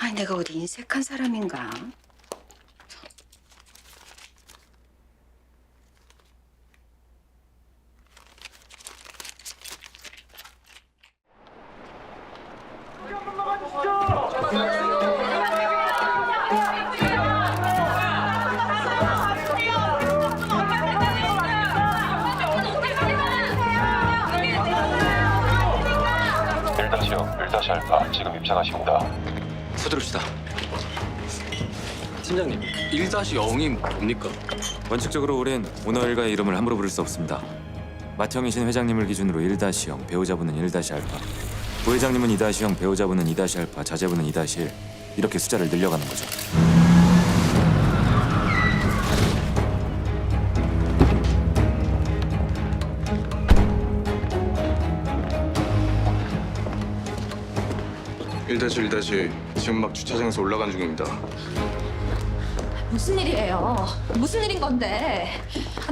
아니 내가 어디 인색한 사람인가? 뭡니까? 원칙적으로 우린 오너일가의 이름을 함부로 부를 수 없습니다. 맏형이신 회장님을 기준으로 1-0, 배우자분은 1-알파, 부회장님은 2-0, 배우자분은 2-알파, 자제분은 2-1 이렇게 숫자를 늘려가는 거죠. 일다시 일다시 지금 막 주차장에서 올라간 중입니다. 무슨 일이에요? 무슨 일인 건데?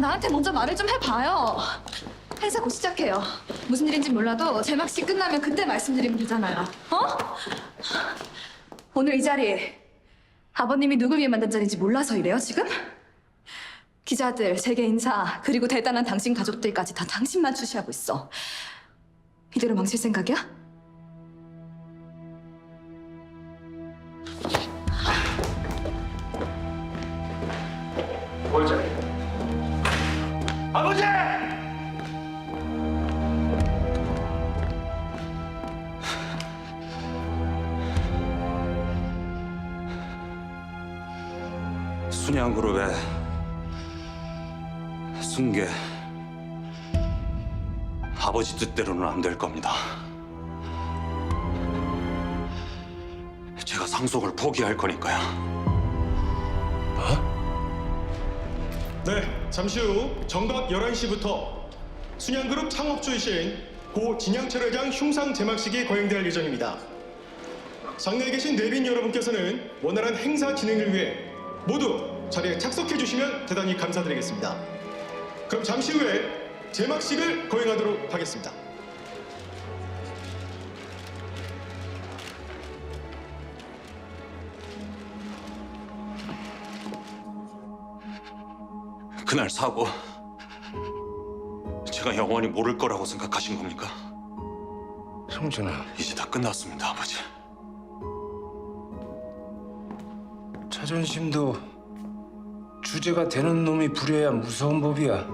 나한테 먼저 말을 좀 해봐요. 행사 곧 시작해요. 무슨 일인지 몰라도 제막식 끝나면 그때 말씀드리면 되잖아요. 어? 오늘 이 자리 아버님이 누굴 위해 만든 자리인지 몰라서 이래요 지금? 기자들, 세계 인사, 그리고 대단한 당신 가족들까지 다 당신만 주시하고 있어. 이대로 망칠 생각이야? 순양그룹의 승계 아버지 뜻대로는 안 될 겁니다. 제가 상속을 포기할 거니까요. 네, 잠시 후 정각 11시부터 순양그룹 창업주이신 고 진양철 회장 흉상 제막식이 거행될 예정입니다. 장내에 계신 내빈 여러분께서는 원활한 행사 진행을 위해 모두 자리에 착석해 주시면 대단히 감사드리겠습니다. 그럼 잠시 후에 제막식을 거행하도록 하겠습니다. 그날 사고 제가 영원히 모를 거라고 생각하신 겁니까? 성준아, 이제 다 끝났습니다, 아버지. 자존심도 주제가 되는 놈이 부려야 무서운 법이야.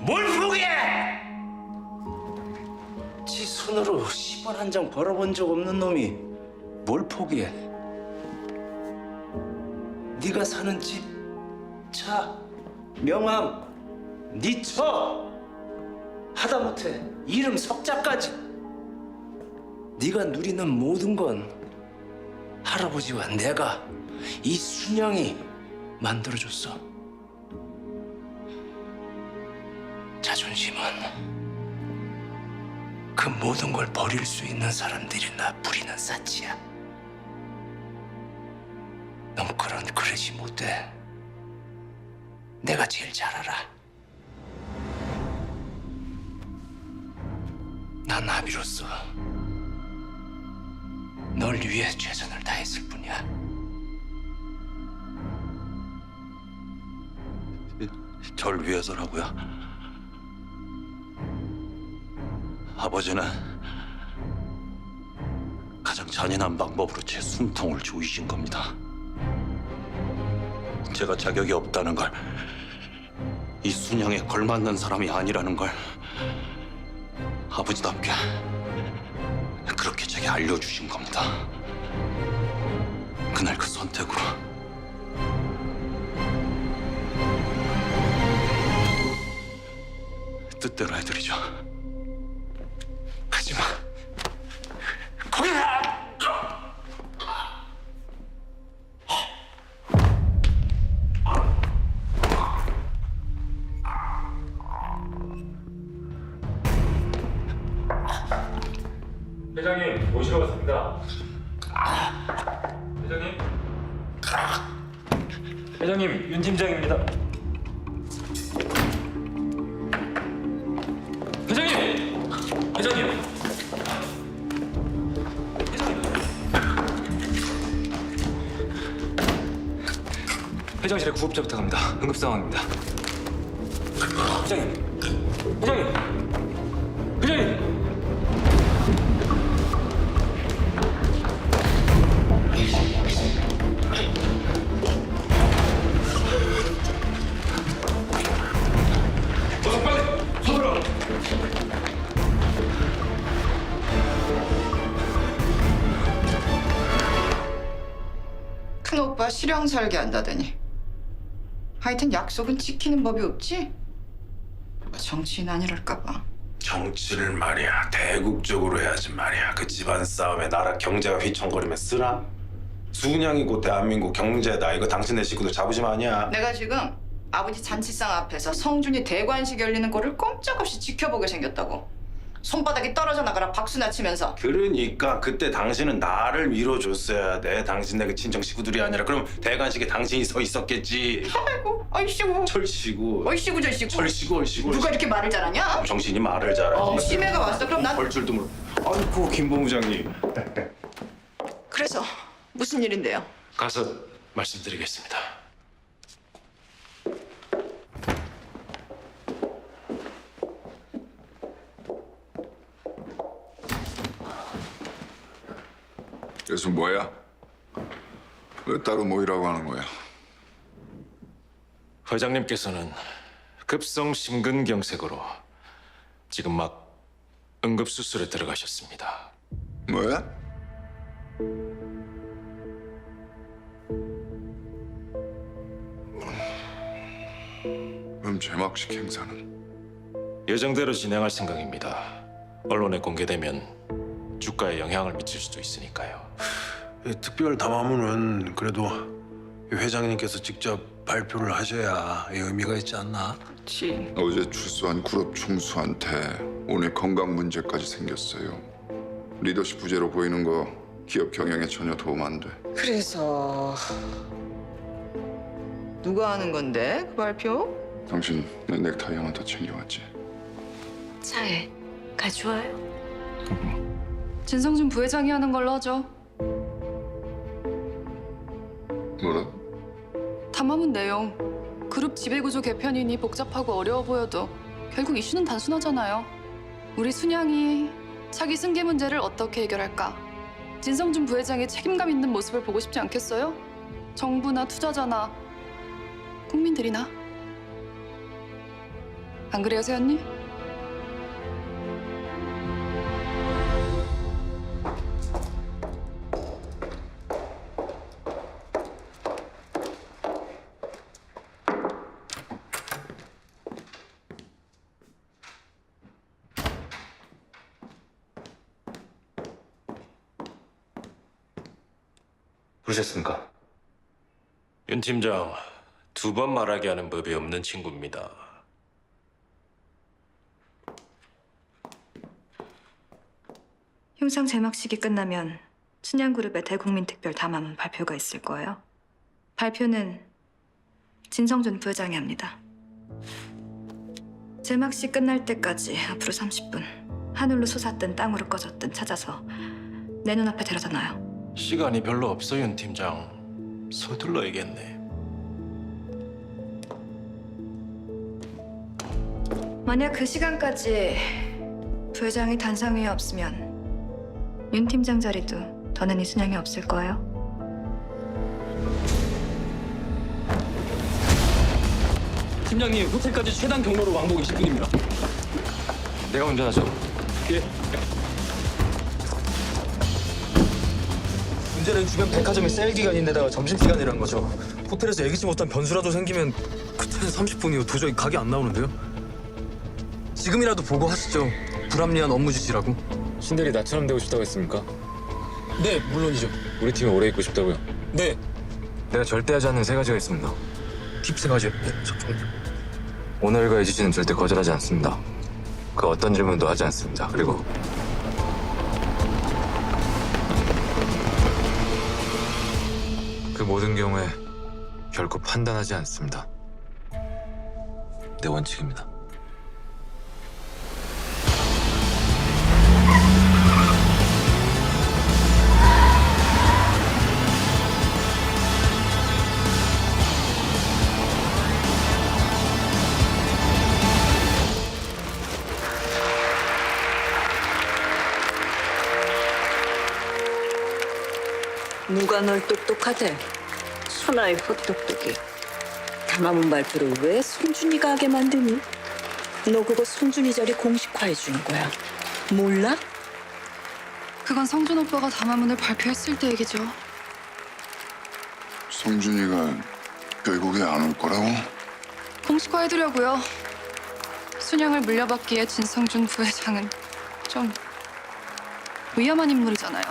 뭘 포기해! 지 손으로 10원 한 장 벌어본 적 없는 놈이 뭘 포기해? 네가 사는 집, 차, 명함, 네 처, 하다못해 이름 석자까지 네가 누리는 모든 건 할아버지와 내가 이 순영이 만들어줬어. 자존심은 그 모든 걸 버릴 수 있는 사람들이나 부리는 사치야. 넌 그런 그릇이 못 돼. 내가 제일 잘 알아. 난 아비로서 널 위해 최선을 다했을 뿐이야. 절 위해서라고요. 아버지는 가장 잔인한 방법으로 제 숨통을 조이신 겁니다. 제가 자격이 없다는 걸, 이 순양에 걸맞는 사람이 아니라는 걸 아버지답게 그렇게 제게 알려주신 겁니다. 그날 그 선택으로 뜻대로 해드리죠. 하지마. 응급 상황입니다. 회장님, 회장님, 회장님. 큰오빠 실형 살게 한다더니 하여튼 약속은 지키는 법이 없지? 누가 정치인 아니랄까봐. 정치를 말이야. 대국적으로 해야지 말이야. 그 집안 싸움에 나라 경제가 휘청거리면 쓰나? 순양이고 대한민국 경제다. 이거 당신네 식구들 자부심 아니야? 내가 지금 아버지 잔치상 앞에서 성준이 대관식 열리는 거를 꼼짝없이 지켜보게 생겼다고 손바닥이 떨어져 나가라 박수나 치면서. 그러니까 그때 당신은 나를 밀어줬어야 돼. 당신네 그 친정 식구들이 아니라. 그럼 대관식에 당신이 서 있었겠지. 아이고 어이씨구. 철시고 어이씨구 저이씨구. 철시고 얼씨고 누가 이렇게 말을 잘하냐? 정신이 말을 잘하지 어, 심해가 왔어. 그럼 난걸 줄도 모르 아이고 김 본부장님. 그래서 무슨 일인데요? 가서 말씀드리겠습니다 뭐야? 왜 따로 모이라고 하는 거야? 회장님께서는 급성 심근경색으로 지금 막 응급수술에 들어가셨습니다. 뭐야? 그럼 제막식 행사는 예정대로 진행할 생각입니다. 언론에 공개되면 주가에 영향을 미칠 수도 있으니까요. 특별 담화문은 그래도 회장님께서 직접 발표를 하셔야 의미가 있지 않나? 그치 어제 출소한 그룹 총수한테 오늘 건강 문제까지 생겼어요. 리더십 부재로 보이는 거 기업 경영에 전혀 도움 안 돼. 그래서 누가 하는 건데 그 발표? 당신 내 넥타이 하나 더 챙겨왔지? 차에 가져와요. 진성준 부회장이 하는 걸로 하죠. 뭐라? 담화문 내용. 그룹 지배구조 개편이니 복잡하고 어려워 보여도 결국 이슈는 단순하잖아요. 우리 순양이 차기 승계 문제를 어떻게 해결할까? 진성준 부회장의 책임감 있는 모습을 보고 싶지 않겠어요? 정부나 투자자나 국민들이나 안 그래요, 세연님? 부르셨습니까? 윤 팀장, 두 번 말하게 하는 법이 없는 친구입니다. 흉상 제막식이 끝나면 순양그룹의 대국민 특별 담화문 발표가 있을 거예요. 발표는 진성준 부회장이 합니다. 제막식 끝날 때까지 앞으로 30분 하늘로 솟았든 땅으로 꺼졌든 찾아서 내 눈앞에 데려다 놔요. 시간이 별로 없어, 윤 팀장. 서둘러야겠네. 만약 그 시간까지 부회장이 단상 위에 없으면 윤 팀장 자리도 더는 이순양이 없을 거예요. 팀장님 호텔까지 최단 경로로 왕복 20분입니다. 내가 운전하죠. 문제는 주변 백화점이 세일 기간인데다가 점심시간이란 거죠. 호텔에서 예기치 못한 변수라도 생기면 그때는 30분이요. 도저히 각이 안 나오는데요. 지금이라도 보고 하시죠. 불합리한 업무 지시라고. 신대리 나처럼 되고 싶다고 했습니까? 네, 물론이죠. 우리 팀에 오래 있고 싶다고요. 네, 내가 절대 하지 않는 세 가지가 있습니다. 팁세 가지. 네, 잠깐만요. 오늘과의 지시는 절대 거절하지 않습니다. 그 어떤 질문도 하지 않습니다. 그리고 모든 경우에 결코 판단하지 않습니다. 내 원칙입니다. 누가 널 똑똑하대? 천하의 헛똑똑이. 담화문 발표를 왜 손준이가 하게 만드니? 너 그거 손준이 자리 공식화해 주는 거야. 몰라? 그건 성준 오빠가 담화문을 발표했을 때 얘기죠. 성준이가 결국에 안 올 거라고? 공식화해두려고요. 순양을 물려받기에 진성준 부회장은 좀 위험한 인물이잖아요.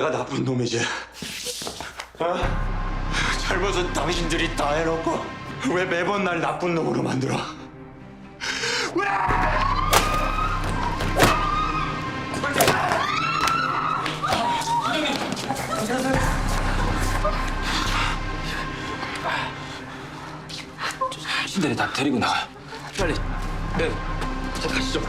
내가 나쁜 놈이지. 어? 잘못은 당신들이 다 해놓고 왜 매번 날 나쁜 놈으로 만들어? 신대리 다 데리고 나가요. 빨리. 네. 자, 가시죠.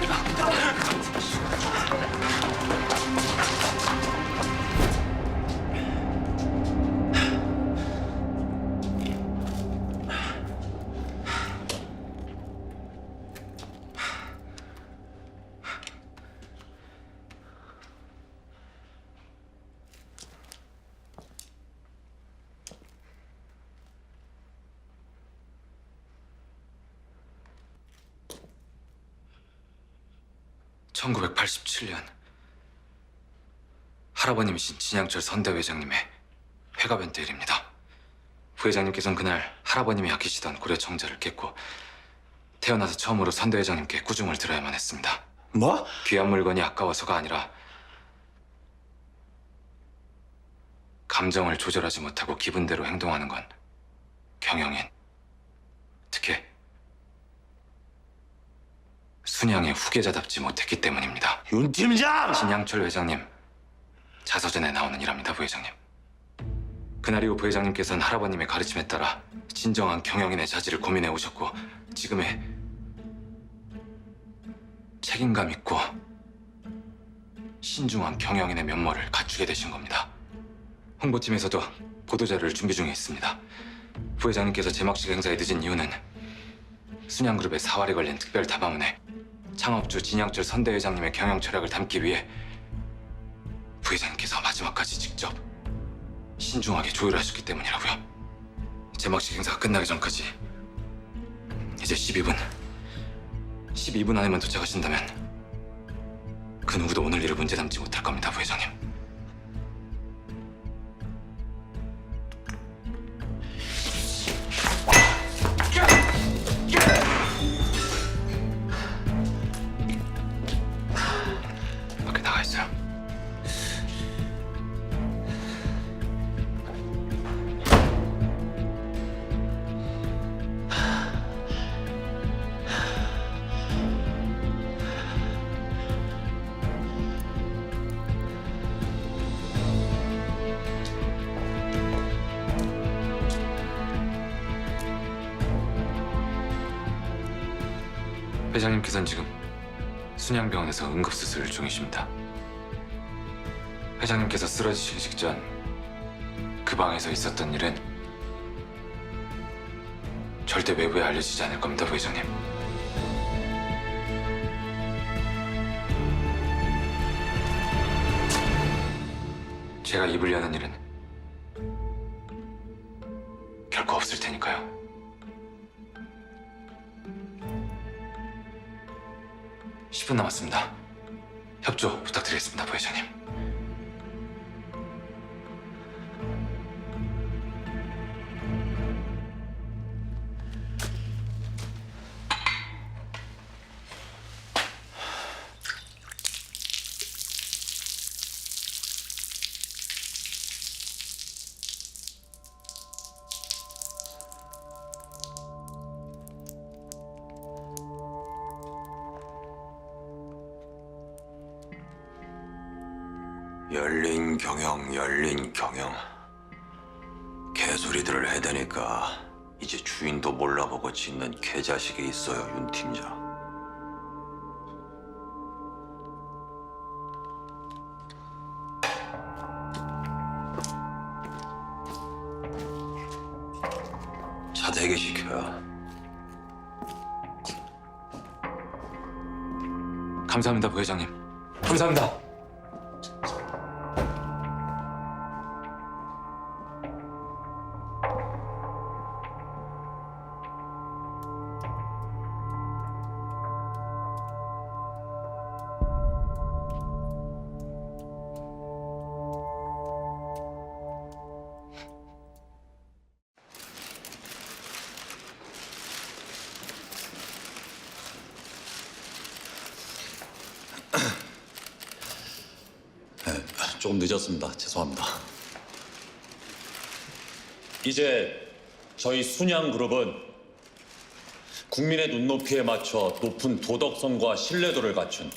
(1987년) 할아버님이신 진양철 선대회장님의 회가변 때 일입니다. 부회장님께서는 그날 할아버님이 아끼시던 고려 청자를 깼고 태어나서 처음으로 선대회장님께 꾸중을 들어야만 했습니다. 뭐? 귀한 물건이 아까워서가 아니라 감정을 조절하지 못하고 기분대로 행동하는 건 경영인 특히 순양의 후계자답지 못했기 때문입니다. 윤 팀장! 진양철 회장님 자서전에 나오는 일합니다, 부회장님. 그날 이후 부회장님께서는 할아버님의 가르침에 따라 진정한 경영인의 자질을 고민해 오셨고 지금의 책임감 있고 신중한 경영인의 면모를 갖추게 되신 겁니다. 홍보팀에서도 보도자료를 준비 중에 있습니다. 부회장님께서 제막식 행사에 늦은 이유는 순양그룹의 사활이 걸린 특별 담화문에 창업주 진양철 선대회장님의 경영 철학을 담기 위해 부회장님께서 마지막까지 직접 신중하게 조율하셨기 때문이라고요. 제막식 행사가 끝나기 전까지 이제 12분 12분 안에만 도착하신다면 그 누구도 오늘 일을 문제 삼지 못할 겁니다, 부회장님. 회장님께서는 지금 순양병원에서 응급수술 중이십니다. 회장님께서 쓰러지시기 직전 그 방에서 있었던 일은 절대 외부에 알려지지 않을 겁니다, 부회장님. 제가 입을 여는 일은 10분 남았습니다. 협조 부탁드리겠습니다, 부회장님. 소리들을 해대니까 이제 주인도 몰라보고 짓는 개자식이 있어요, 윤 팀장. 조금 늦었습니다. 죄송합니다. 이제 저희 순양 그룹은 국민의 눈높이에 맞춰 높은 도덕성과 신뢰도를 갖춘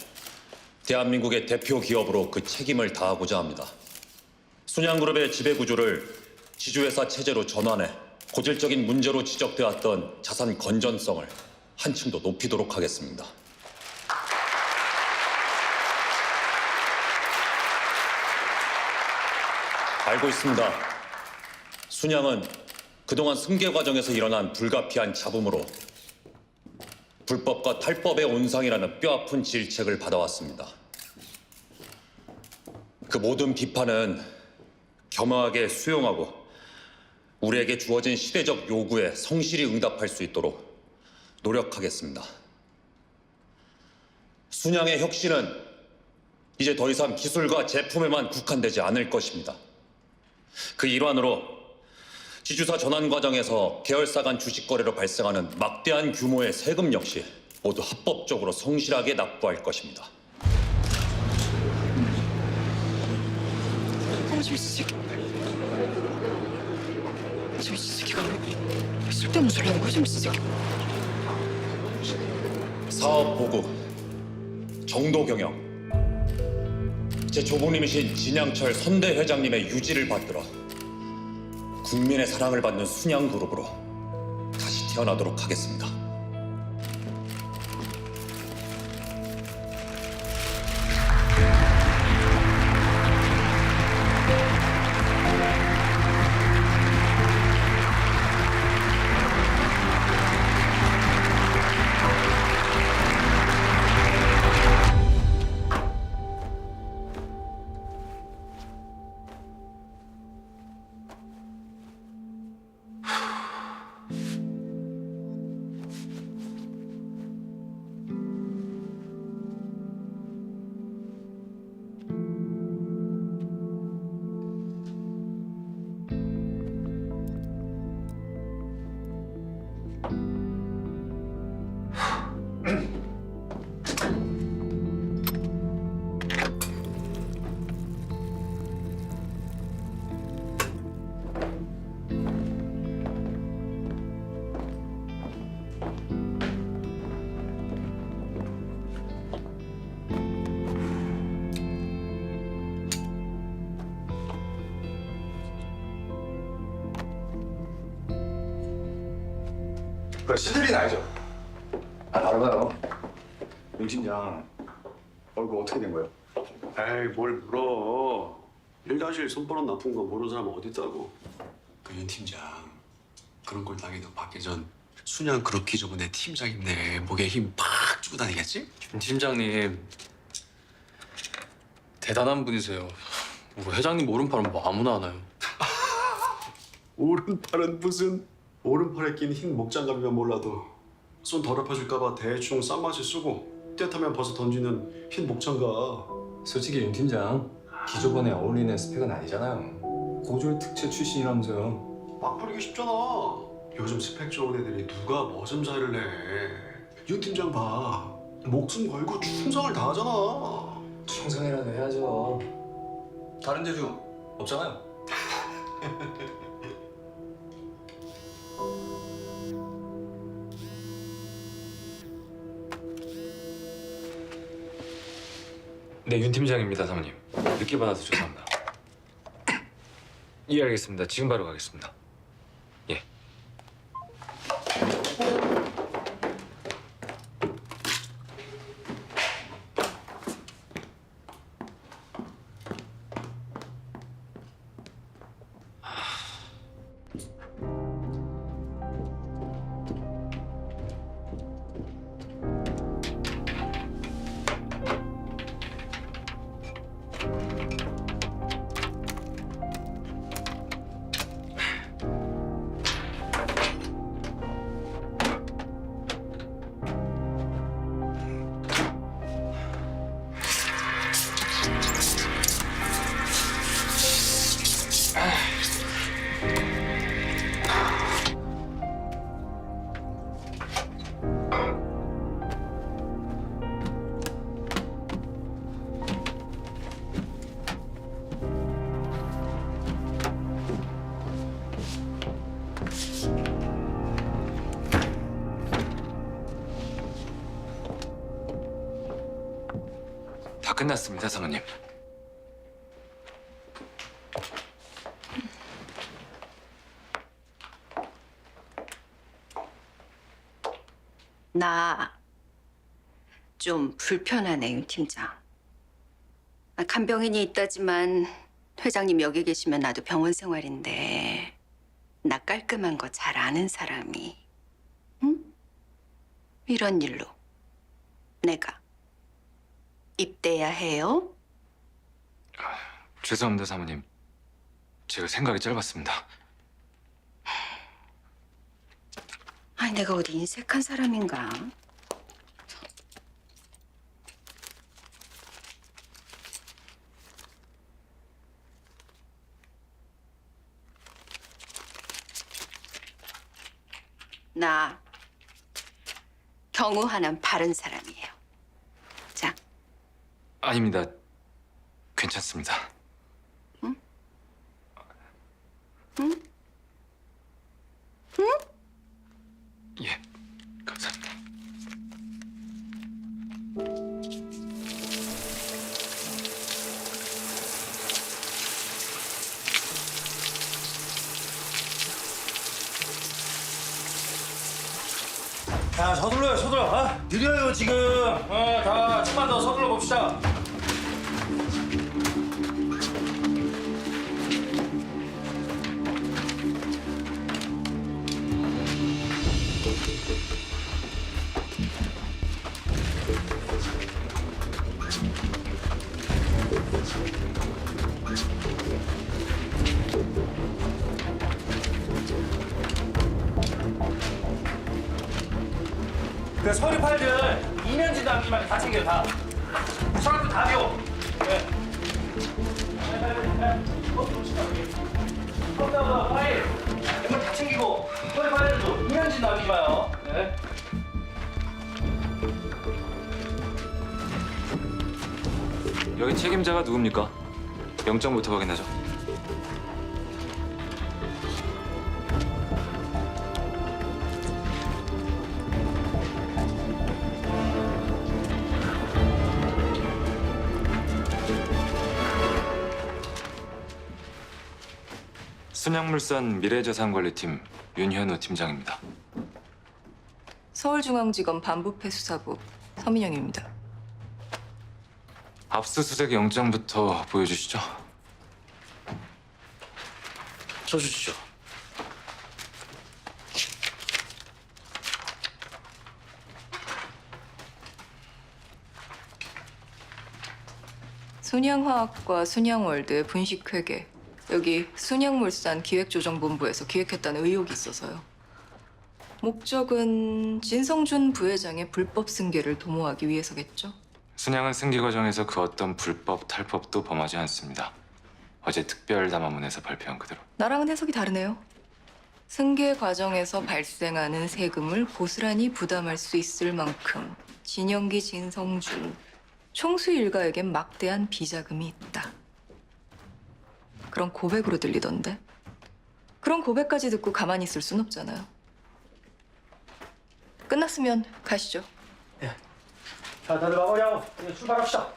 대한민국의 대표 기업으로 그 책임을 다하고자 합니다. 순양 그룹의 지배 구조를 지주회사 체제로 전환해 고질적인 문제로 지적되었던 자산 건전성을 한층 더 높이도록 하겠습니다. 알고 있습니다. 순양은 그동안 승계 과정에서 일어난 불가피한 잡음으로 불법과 탈법의 온상이라는 뼈아픈 질책을 받아왔습니다. 그 모든 비판은 겸허하게 수용하고 우리에게 주어진 시대적 요구에 성실히 응답할 수 있도록 노력하겠습니다. 순양의 혁신은 이제 더 이상 기술과 제품에만 국한되지 않을 것입니다. 그 일환으로 지주사 전환 과정에서 계열사 간 주식 거래로 발생하는 막대한 규모의 세금 역시 모두 합법적으로 성실하게 납부할 것입니다. 어저 새끼 저 새끼가 왜 쓸데없는 소리 하는 거야 저 새끼 사업 보고 정도 경영 제 조부님이신 진양철 선대 회장님의 유지를 받들어 국민의 사랑을 받는 순양 그룹으로 다시 태어나도록 하겠습니다. 그 신들린 알죠? 아 알아요. 윤 팀장 얼굴 어떻게 된 거예요? 에이 뭘 물어. 일다실 손버릇 나쁜 거 모르는 사람 어디 있다고. 그윤 팀장 그런 걸 당해도 받기 전 순양 그렇게 저번 내 팀장인데 목에 힘 팍 주고 다니겠지? 윤 팀장님 대단한 분이세요. 우리 회장님 오른팔은 뭐 아무나 하나요? 오른팔은 무슨 오른팔에 낀 흰 목장갑이면 몰라도 손 더럽혀질까봐 대충 싼맛이 쓰고 때타면 벗어 던지는 흰 목장갑 솔직히 윤 팀장 기조번에 어울리는 스펙은 아니잖아요. 고졸 특채 출신이라면서요. 막 부리기 쉽잖아 요즘 스펙 좋은 애들이 누가 머슴살을 내윤 팀장 봐 목숨 걸고 충성을 다하잖아 충성이라도 해야죠. 다른 재주 없잖아요. 네, 윤 팀장입니다, 사모님. 늦게 받아서 죄송합니다. 예, 알겠습니다. 지금 바로 가겠습니다. 끝났습니다, 사모님. 나 좀 불편하네, 윤 팀장. 아, 간병인이 있다지만 회장님 여기 계시면 나도 병원 생활인데 나 깔끔한 거 잘 아는 사람이 응? 이런 일로 내가 입대야 해요? 죄송합니다, 사모님. 제가 생각이 짧았습니다. 아니 내가 어디 인색한 사람인가? 나 경우 하나는 바른 사람이에요. 자, 아닙니다. 괜찮습니다. 그 서류 파일들 이면지 남기만 다 챙겨요 다 서랍도 다 비워 네. 컴퓨터 파일 이거 다 챙기고 서류 파일들도 이면지 남기지 마요 네. 여기 책임자가 누굽니까? 영장부터 확인하죠. 순양물산 미래자산관리팀 윤현우 팀장입니다. 서울중앙지검 반부패 수사부 서민영입니다. 압수수색 영장부터 보여주시죠. 저 주시죠 순양화학과 순양월드의 분식회계 여기 순양물산 기획조정본부에서 기획했다는 의혹이 있어서요. 목적은 진성준 부회장의 불법 승계를 도모하기 위해서겠죠. 순양은 승계 과정에서 그 어떤 불법 탈법도 범하지 않습니다. 어제 특별 담화문에서 발표한 그대로. 나랑은 해석이 다르네요. 승계 과정에서 발생하는 세금을 고스란히 부담할 수 있을 만큼 진영기 진성준 총수 일가에겐 막대한 비자금이 있다. 그런 고백으로 들리던데. 그런 고백까지 듣고 가만히 있을 순 없잖아요. 끝났으면 가시죠. 자 다들 마무리하고 이제 출발합시다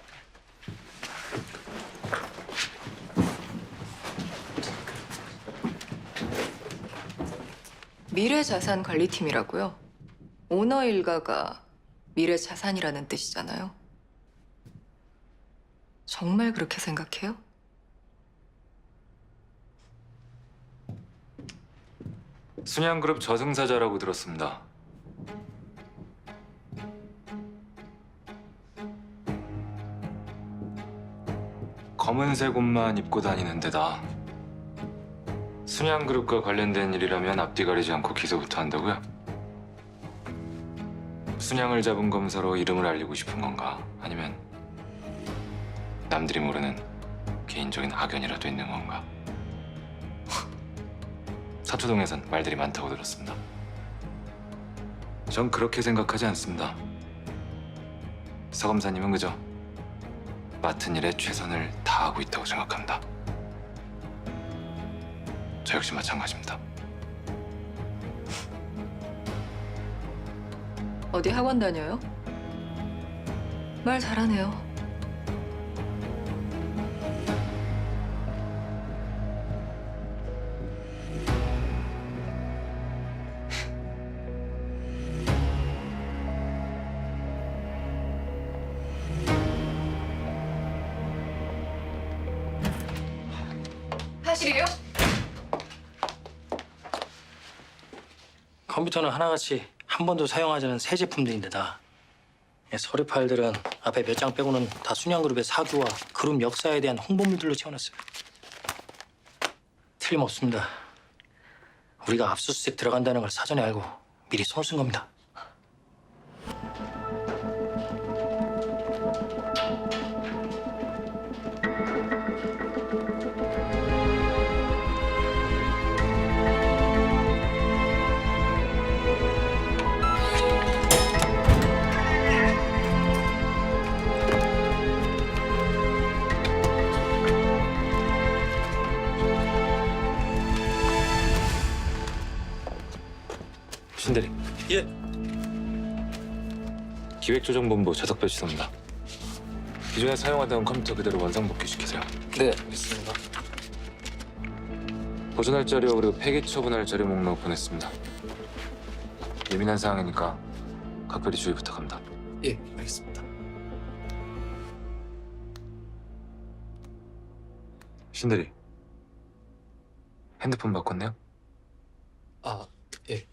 미래자산관리팀이라고요. 오너 일가가 미래자산이라는 뜻이잖아요. 정말 그렇게 생각해요? 순양그룹 저승사자라고 들었습니다. 검은색 옷만 입고 다니는 데다 순양그룹과 관련된 일이라면 앞뒤 가리지 않고 기소부터 한다고요? 순양을 잡은 검사로 이름을 알리고 싶은 건가? 아니면 남들이 모르는 개인적인 악연이라도 있는 건가? 서초동에선 말들이 많다고 들었습니다. 전 그렇게 생각하지 않습니다. 서 검사님은 그저 맡은 일에 최선을 다하고 있다고 생각합니다. 저 역시 마찬가지입니다. 어디 학원 다녀요? 말 잘하네요. 컴퓨터는 하나같이 한 번도 사용하지 않은 새 제품들인데다 예, 서류 파일들은 앞에 몇 장 빼고는 다 순양그룹의 사규와 그룹 역사에 대한 홍보물들로 채워놨어요. 틀림없습니다. 우리가 압수수색 들어간다는 걸 사전에 알고 미리 손을 쓴 겁니다. 신대리. 예. 기획조정본부 차석배 지사입니다. 기존에 사용하던 컴퓨터 그대로 원상 복귀 시키세요. 네, 알겠습니다. 보존할 자료 그리고 폐기 처분할 자료 목록 보냈습니다. 예민한 사항이니까 각별히 주의 부탁합니다. 예, 알겠습니다. 신대리. 핸드폰 바꿨네요? 아, 예.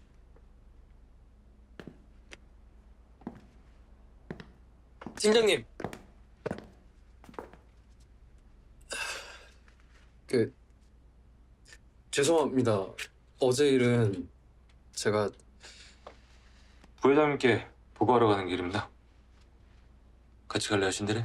팀장님. 그 죄송합니다. 어제 일은 제가 부회장님께 보고하러 가는 길입니다. 같이 갈래요, 신대리?